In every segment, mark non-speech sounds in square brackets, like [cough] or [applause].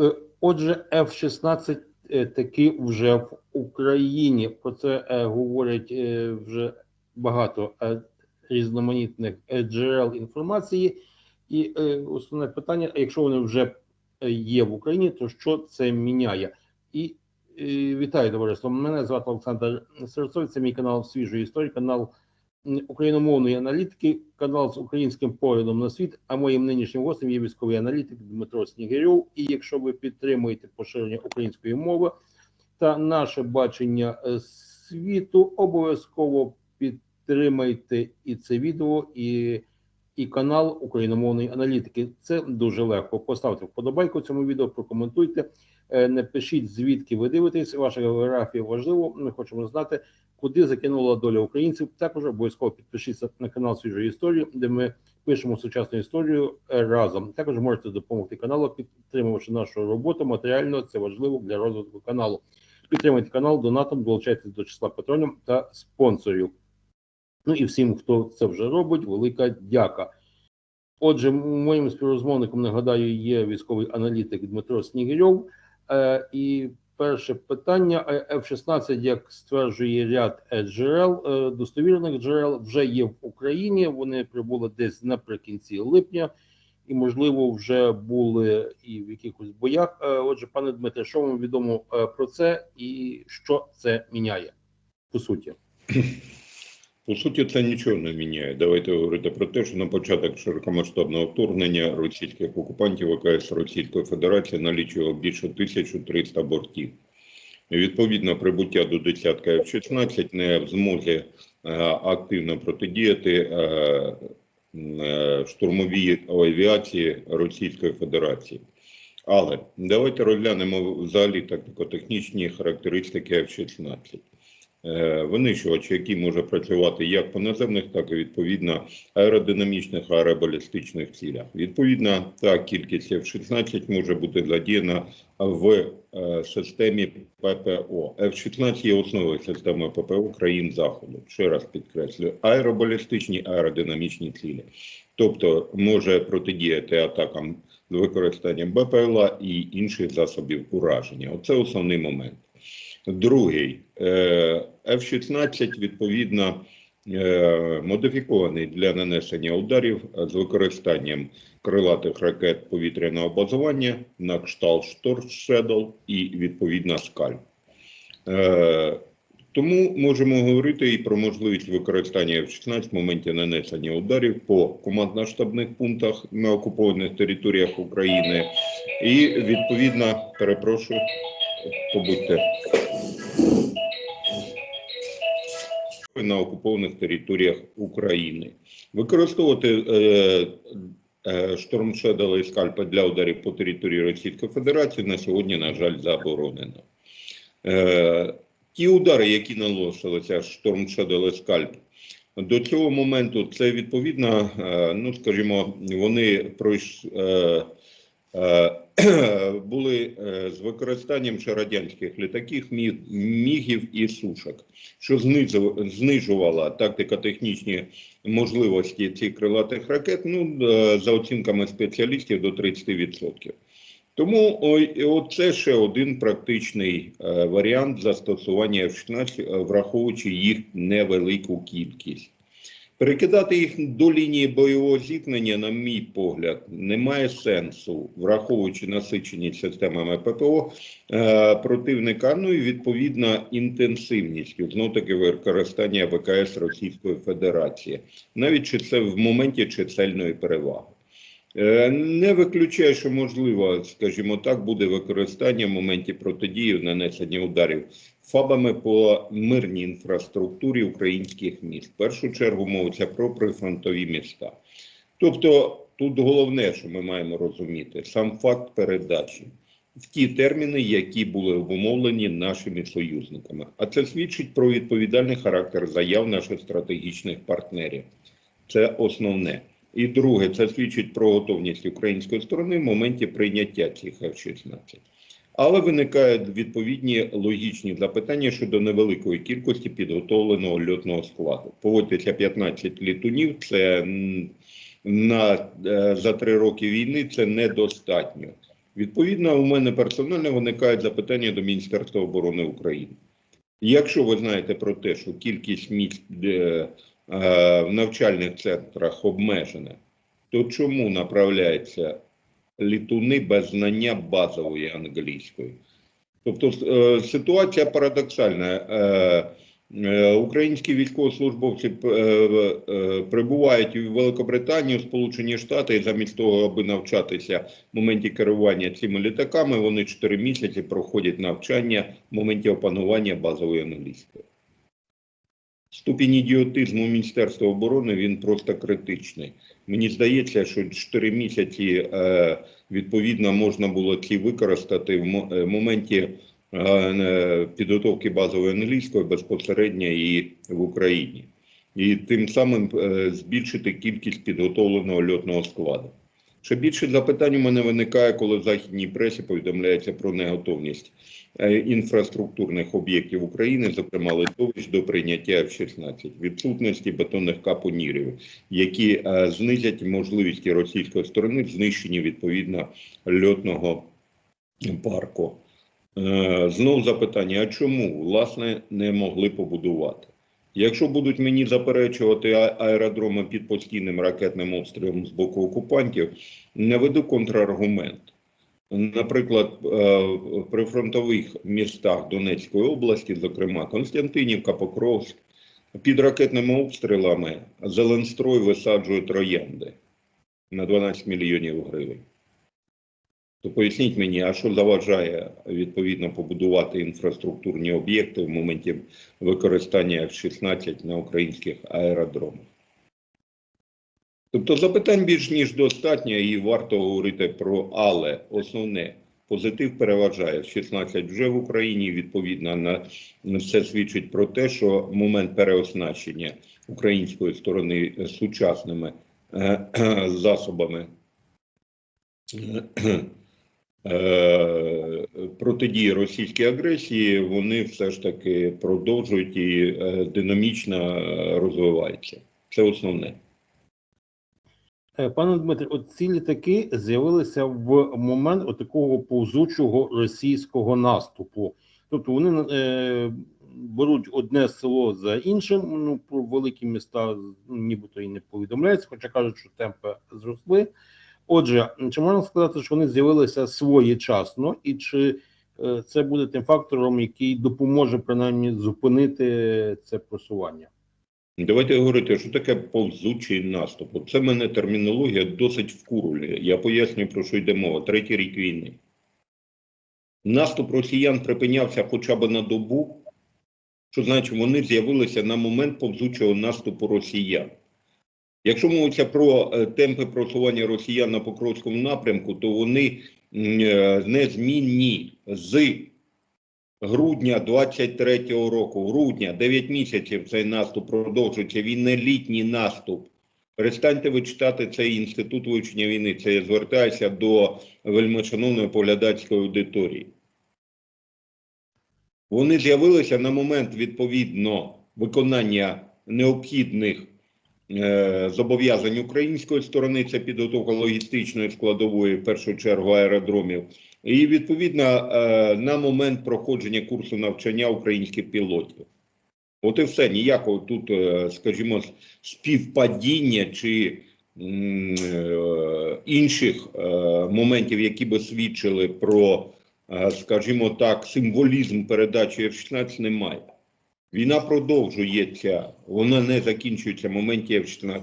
Е, Отже, F-16 е, таки вже в Україні. Про це е, говорять вже багато різноманітних джерел інформації. І основне питання: якщо вони вже є в Україні, то що це міняє? І вітаю товариство. Мене звати Олександр Серцовий, це мій канал Свіжої історії, канал україномовної аналітики, канал з українським поглядом на світ. А моїм нинішнім гостем є військовий аналітик Дмитро Снігирьов. І якщо ви підтримуєте поширення української мови та наше бачення е, світу, обов'язково підтримайте і це відео, і, і канал україномовної аналітики. Це дуже легко. Поставте вподобайку цьому відео, прокоментуйте. Е, Напишіть, звідки ви дивитесь. Ваша географія важливо. Ми хочемо знати, куди закинула доля українців. Також обов'язково підпишіться на канал свіжої історії, де ми пишемо сучасну історію разом. Також можете допомогти каналу, підтримувавши нашу роботу матеріально. Це важливо для розвитку каналу. Підтримуйте канал донатом, долучайтесь до числа патронів та спонсорів. Ну і всім, хто це вже робить, велика дяка. Отже, моїм співрозмовником нагадаю є військовий аналітик Дмитро Снігирьов. Е, і перше питання: Е, F-16, як стверджує ряд е, джерел, достовірних джерел, вже є в Україні. Вони прибули десь наприкінці липня, і, можливо, вже були і в якихось боях. Отже, пане Дмитре, що вам відомо про це і що це міняє по суті? [clears throat] По суті, це нічого не міняє. Давайте говорити про те, що на початок широкомасштабного вторгнення російських окупантів ВКС Російської Федерації налічував більше 1300 бортів. Відповідно, прибуття до десятка F-16 не в змозі е, активно протидіяти е, е, штурмовій авіації Російської Федерації. Але давайте розглянемо взагалі тактико-технічні характеристики F-16 е, винищувач, який може працювати як по наземних, так і відповідно аеродинамічних аеробалістичних цілях. Відповідно, та кількість F-16 може бути задіяна в е, системі ППО. F-16 є основою системи ППО країн Заходу. Ще раз підкреслюю, аеробалістичні аеродинамічні цілі. Тобто може протидіяти атакам з використанням БПЛА і інших засобів ураження. Оце основний момент. Другий е, F-16, відповідно, е, модифікований для нанесення ударів з використанням крилатих ракет повітряного базування на кшталт Shadow і відповідно Скальп. Е, Тому можемо говорити і про можливість використання F-16 в моменті нанесення ударів по командно-штабних пунктах на окупованих територіях України, і відповідно, перепрошую, побудьте на окупованих територіях України. Використовувати е, е, і скальпи для ударів по території Російської Федерації на сьогодні, на жаль, заборонено. Е, ті удари, які наносилися штормшедали скальп, до цього моменту це відповідно, е, ну скажімо, вони пройш, е, е, [clears throat] були е, з використанням ще радянських літаків, міг, мігів і сушок, що знижувала тактико-технічні можливості цих крилатих ракет, ну, е, за оцінками спеціалістів, до 30%. Тому ой, оце ще один практичний е, варіант застосування F-16, е, враховуючи їх невелику кількість. Перекидати їх до лінії бойового зіткнення, на мій погляд, немає сенсу, враховуючи насиченість системами ППО е, противника, ну і відповідно інтенсивністю знов таки використання ВКС Російської Федерації, навіть чи це в моменті чисельної переваги. Е, Не виключаю, що можливо, скажімо так, буде використання в моменті протидії в нанесення ударів фабами по мирній інфраструктурі українських міст. В першу чергу мовиться про прифронтові міста. Тобто, тут головне, що ми маємо розуміти, сам факт передачі в ті терміни, які були обумовлені нашими союзниками. А це свідчить про відповідальний характер заяв наших стратегічних партнерів. Це основне. І друге, це свідчить про готовність української сторони в моменті прийняття цих F-16. Але виникають відповідні логічні запитання щодо невеликої кількості підготовленого льотного складу. Поводьтеся 15 літунів, це на, е, за три роки війни це недостатньо. Відповідно, у мене персонально виникають запитання до Міністерства оборони України. Якщо ви знаєте про те, що кількість місць е, в навчальних центрах обмежена, то чому направляються літуни без знання базової англійської? Тобто е, ситуація парадоксальна. Е, е, Українські військовослужбовці прибувають у Великобританію, Сполучені Штати, і замість того, аби навчатися в моменті керування цими літаками, вони 4 місяці проходять навчання в моменті опанування базової англійської. Ступінь ідіотизму Міністерства оборони він просто критичний. Мені здається, що 4 місяці е, відповідно можна було ці використати в е, моменті е, підготовки базової англійської безпосередньо і в Україні, і тим самим збільшити кількість підготовленого льотного складу. Ще більше запитань у мене виникає, коли в західній пресі повідомляється про неготовність е, інфраструктурних об'єктів України, зокрема литовищ, до прийняття F-16, відсутності бетонних капонірів, які е, знизять можливість російської сторони в знищенні відповідно льотного парку. Е, Знов запитання: а чому власне не могли побудувати? Якщо будуть мені заперечувати аеродроми під постійним ракетним обстрілом з боку окупантів, наведу контраргумент. Наприклад, е, в прифронтових містах Донецької області, зокрема Константинівка, Покровськ, під ракетними обстрілами Зеленстрой висаджує троянди на 12 мільйонів гривень. То поясніть мені, а що заважає відповідно побудувати інфраструктурні об'єкти в моменті використання F-16 на українських аеродромах? Тобто запитань більш ніж достатньо і варто говорити про але основне позитив переважає F-16 вже в Україні. Відповідно на все свідчить про те, що момент переоснащення української сторони е, сучасними е, засобами е, протидії російській агресії, вони все ж таки продовжують і е, динамічно е, розвиваються. Це основне. Е, Пане Дмитре, от ці літаки з'явилися в момент такого повзучого російського наступу. Тобто вони е, беруть одне село за іншим. Ну про великі міста ну, нібито і не повідомляється, хоча кажуть, що темпи зросли. Отже, чи можна сказати, що вони з'явилися своєчасно, і чи е, це буде тим фактором, який допоможе принаймні зупинити це просування? Давайте говорити, що таке повзучий наступ. Це в мене термінологія досить вкурює. Я пояснюю, про що йде мова. Третій рік війни. Наступ росіян припинявся хоча б на добу, що значить вони з'явилися на момент повзучого наступу росіян. Якщо мовиться про е, темпи просування росіян на Покровському напрямку, то вони е, незмінні з грудня 23-го року, грудня, 9 місяців цей наступ продовжується. Він не літній наступ. Перестаньте ви читати цей інститут вивчення війни. Це я звертаюся до вельмишановної поглядацької аудиторії. Вони з'явилися на момент відповідно виконання необхідних зобов'язань української сторони. Це підготовка логістичної складової, в першу чергу аеродромів. І відповідно е, на момент проходження курсу навчання українських пілотів. От і все. Ніякого тут, е, скажімо, співпадіння чи е, інших е, моментів, які би свідчили про, е, скажімо так, символізм передачі F-16 немає. Війна продовжується, вона не закінчується в моменті F-16.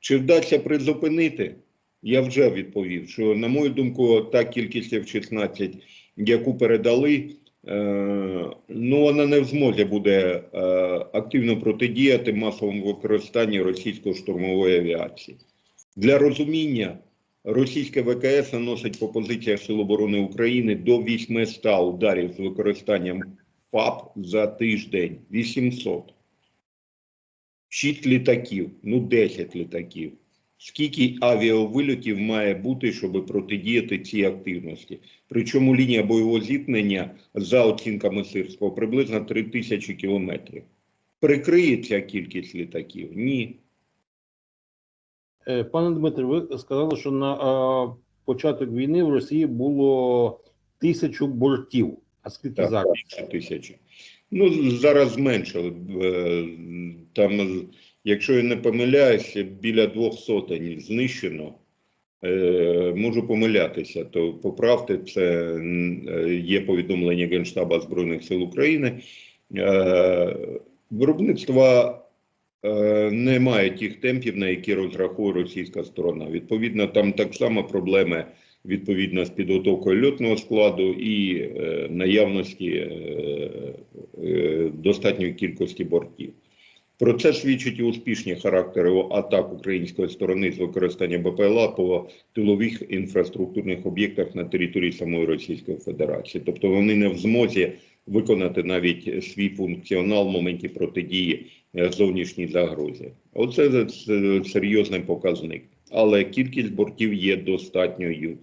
Чи вдасться призупинити? Я вже відповів, що, на мою думку, та кількість F-16, яку передали, е, ну вона не в змозі буде е, активно протидіяти масовому використанню російської штурмової авіації. Для розуміння, російське ВКС наносить по позиціях Сил оборони України до 800 ударів з використанням ПАП за тиждень. 800. 6 літаків, ну 10 літаків. Скільки авіавильотів має бути, щоб протидіяти цій активності? Причому лінія бойового зіткнення, за оцінками Сирського, приблизно 3 тисячі кілометрів. Прикриється кількість літаків? Ні. Е, Пане Дмитре, ви сказали, що на початок війни в Росії було тисячу бортів. А скільки Так, зараз? більше тисячі. Ну, зараз зменшили. Е, Там, якщо я не помиляюся, біля двох сотень знищено. Е, Можу помилятися, то поправте, це е, є повідомлення Генштаба Збройних сил України. Виробництва е, немає тих темпів, на які розраховує російська сторона. Відповідно, там так само проблеми відповідно з підготовкою льотного складу і е, наявності е, е, достатньої кількості бортів. Про це свідчить і успішні характери атак української сторони з використання БПЛА по тилових інфраструктурних об'єктах на території самої Російської Федерації. Тобто вони не в змозі виконати навіть свій функціонал в моменті протидії е, зовнішній загрозі. Оце серйозний показник. Але кількість бортів є достатньою.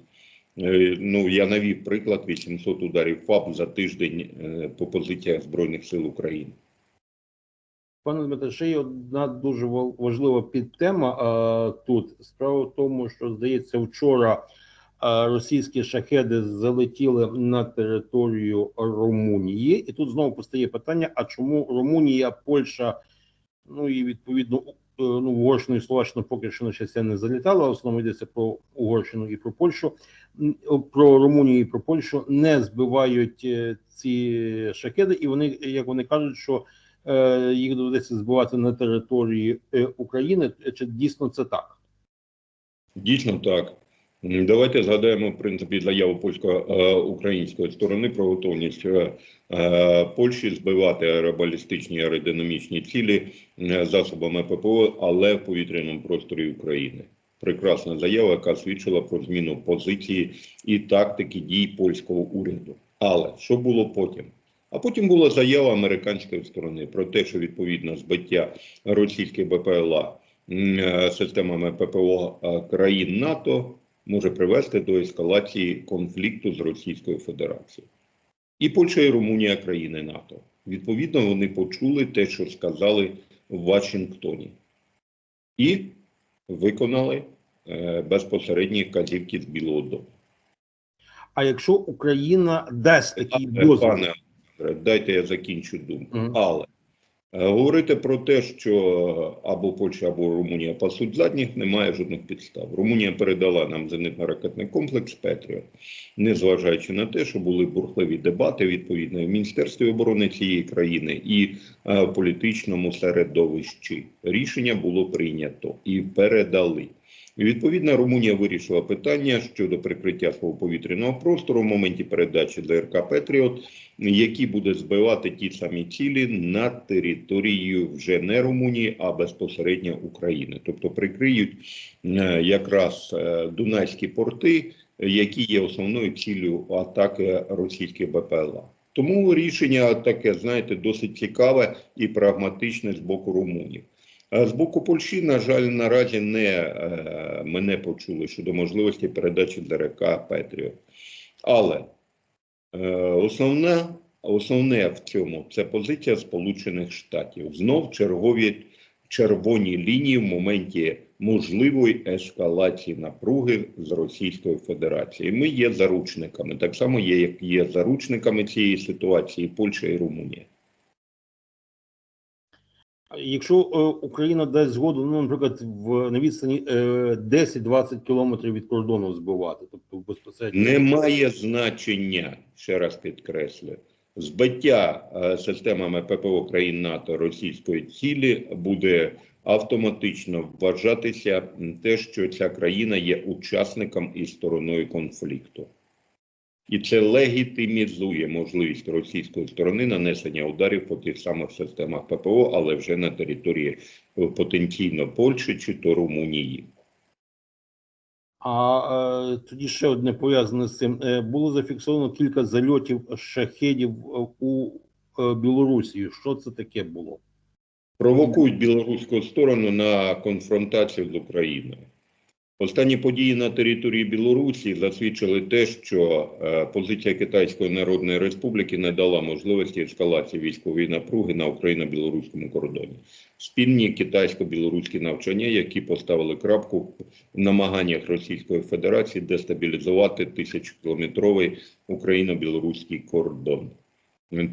Е, Ну, я навів приклад 800 ударів ФАБ за тиждень е, по позиціях Збройних сил України. Пане Дмитре, ще є одна дуже важлива підтема а, тут. Справа в тому, що здається, вчора а, російські шахеди залетіли на територію Румунії, і тут знову постає питання: а чому Румунія, Польща, ну і відповідно е, ну, Угорщину і Словаччину поки що на щастя не залітала. Основному йдеться про Угорщину і про Польщу. Про Румунію і про Польщу не збивають е, ці шахеди, і вони, як вони кажуть, що е, їх доведеться збивати на території е, України. Чи дійсно це так? Дійсно так. Давайте згадаємо, в принципі, заяву польсько-української сторони про готовність е, е, Польщі збивати аеробалістичні аеродинамічні цілі засобами ППО, але в повітряному просторі України. Прекрасна заява, яка свідчила про зміну позиції і тактики дій польського уряду. Але що було потім? А потім була заява американської сторони про те, що відповідно збиття російських БПЛА е, системами ППО країн НАТО може привести до ескалації конфлікту з Російською Федерацією. І Польща і Румунія країни НАТО. Відповідно, вони почули те, що сказали в Вашингтоні, і виконали е, безпосередні вказівки з Білого Дому. А якщо Україна дасть такий дозвіл, Пане Олександре, дайте я закінчу думку. Мгм. Але говорити про те, що або Польща, або Румунія пасуть задніх, немає жодних підстав. Румунія передала нам зенитно-ракетний комплекс Петріот, незважаючи на те, що були бурхливі дебати відповідно в Міністерстві оборони цієї країни і е, в політичному середовищі. Рішення було прийнято і передали. І відповідно Румунія вирішила питання щодо прикриття свого повітряного простору в моменті передачі ДРК Петріот, які буде збивати ті самі цілі на території вже не Румунії, а безпосередньо України. Тобто прикриють е, якраз е, Дунайські порти, які є основною ціллю атаки російських БПЛА. Тому рішення таке, знаєте, досить цікаве і прагматичне з боку румунів. З боку Польщі, на жаль, наразі не е, мене почули щодо можливості передачі ДРК Петріот. Але е, основне, основне в цьому це позиція Сполучених Штатів. Знов чергові червоні лінії в моменті можливої ескалації напруги з Російською Федерацією. Ми є заручниками, так само є, як є заручниками цієї ситуації Польща і Румунія. Якщо е, Україна дасть згоду, ну, наприклад, в на відстані е, 10-20 кілометрів від кордону збивати, тобто безпосередньо Немає значення, ще раз підкреслю, збиття е, системами ППО країн НАТО російської цілі буде автоматично вважатися те, що ця країна є учасником і стороною конфлікту. І це легітимізує можливість російської сторони нанесення ударів по тих самих системах ППО, але вже на території е, потенційно Польщі чи то Румунії. А е, тоді ще одне пов'язане з цим. Е, було зафіксовано кілька зальотів шахедів е, у е, Білорусі. Що це таке було? провокують білоруську сторону на конфронтацію з Україною. Останні події на території Білорусі засвідчили те, що е, позиція Китайської Народної Республіки не дала можливості ескалації військової напруги на україно-білоруському кордоні. Спільні китайсько-білоруські навчання, які поставили крапку в намаганнях Російської Федерації дестабілізувати тисячокілометровий україно-білоруський кордон.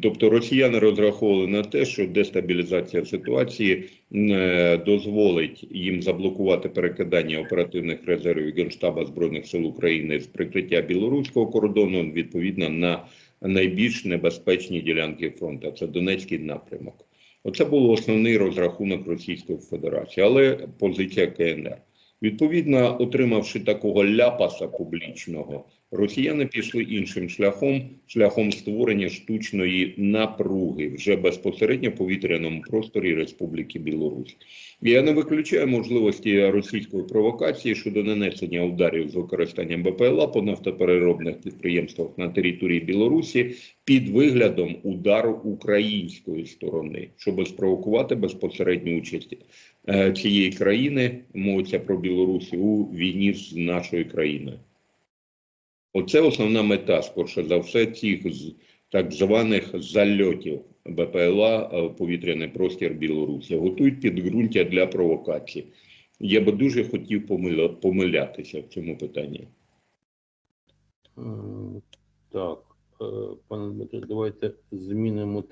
Тобто росіяни розраховували на те, що дестабілізація ситуації е, дозволить їм заблокувати перекидання оперативних резервів Генштаба Збройних сил України з прикриття білоруського кордону відповідно на найбільш небезпечні ділянки фронту. Це Донецький напрямок. Оце був основний розрахунок Російської Федерації, але позиція КНР. Відповідно, отримавши такого ляпаса публічного, росіяни пішли іншим шляхом, шляхом створення штучної напруги вже безпосередньо в повітряному просторі Республіки Білорусь. Я не виключаю можливості російської провокації щодо нанесення ударів з використанням БПЛА по нафтопереробних підприємствах на території Білорусі під виглядом удару української сторони, щоб спровокувати безпосередню участь е, цієї країни, мовиться про Білорусь, у війні з нашою країною. Оце основна мета, скорше за все, цих так званих зальотів БПЛА е, в повітряний простір Білорусі. Готують підґрунтя для провокації. Я би дуже хотів помиля- помилятися в цьому питанні. Так, е, пане Дмитре, давайте змінимо тему.